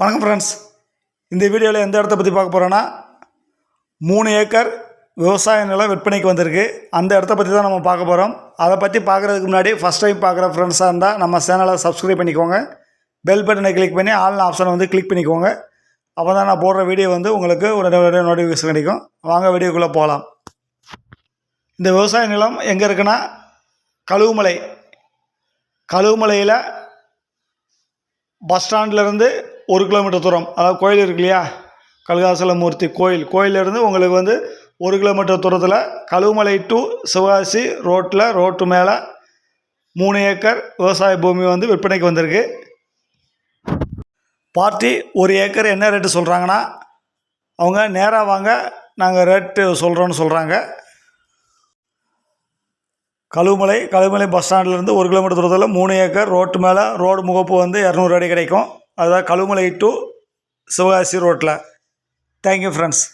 வணக்கம் ஃப்ரெண்ட்ஸ் இந்த வீடியோவில் எந்த இடத்த பற்றி பார்க்க போகிறோன்னா மூணு ஏக்கர் விவசாய நிலம் விற்பனைக்கு வந்திருக்கு. அந்த இடத்த பற்றி தான் நம்ம பார்க்க போகிறோம் அதை பற்றி பார்க்குறதுக்கு முன்னாடி ஃபஸ்ட் டைம் பார்க்குற ஃப்ரெண்ட்ஸாக இருந்தால் நம்ம சேனலை சப்ஸ்கிரைப் பண்ணிக்கோங்க. பெல் பட்டனை கிளிக் பண்ணி ஆன்லைன் ஆப்ஷனை வந்து கிளிக் பண்ணிக்கோங்க. அப்போ தான் நான் போடுற வீடியோ வந்து உங்களுக்கு உடனே நோட்டிஃபிகேஷன் கிடைக்கும். வாங்க வீடியோக்குள்ளே போகலாம் இந்த விவசாய நிலம் எங்கே இருக்குன்னா கழுவுமலை. கழுவுமலையில் பஸ் ஸ்டாண்ட்லேருந்து ஒரு கிலோமீட்டர் தூரம். அதாவது கோயில் இருக்கு இல்லையா? கல்காசலமூர்த்தி கோயில். கோயிலேருந்து உங்களுக்கு வந்து ஒரு கிலோமீட்டர் தூரத்தில் கழுவுமலை டு சிவகாசி ரோட்டில் ரோட்டு மேலே மூணு ஏக்கர் விவசாய பூமி வந்து விற்பனைக்கு வந்திருக்கு. பார்ட்டி ஒரு ஏக்கர் என்ன ரேட்டு சொல்கிறாங்கன்னா அவங்க நேராக வாங்க நாங்கள் ரேட்டு சொல்கிறோன்னு சொல்கிறாங்க கழுவுமலை கழுவுமலை பஸ் ஸ்டாண்ட்லேருந்து ஒரு கிலோமீட்டர் தூரத்தில் மூணு ஏக்கர் ரோட்டு மேலே ரோடு முகப்பு வந்து இரநூறு அடி கிடைக்கும். அதுதான் கழுவுமலை டு சிவகாசி ரோட்டில் தேங்க்யூ ஃப்ரெண்ட்ஸ்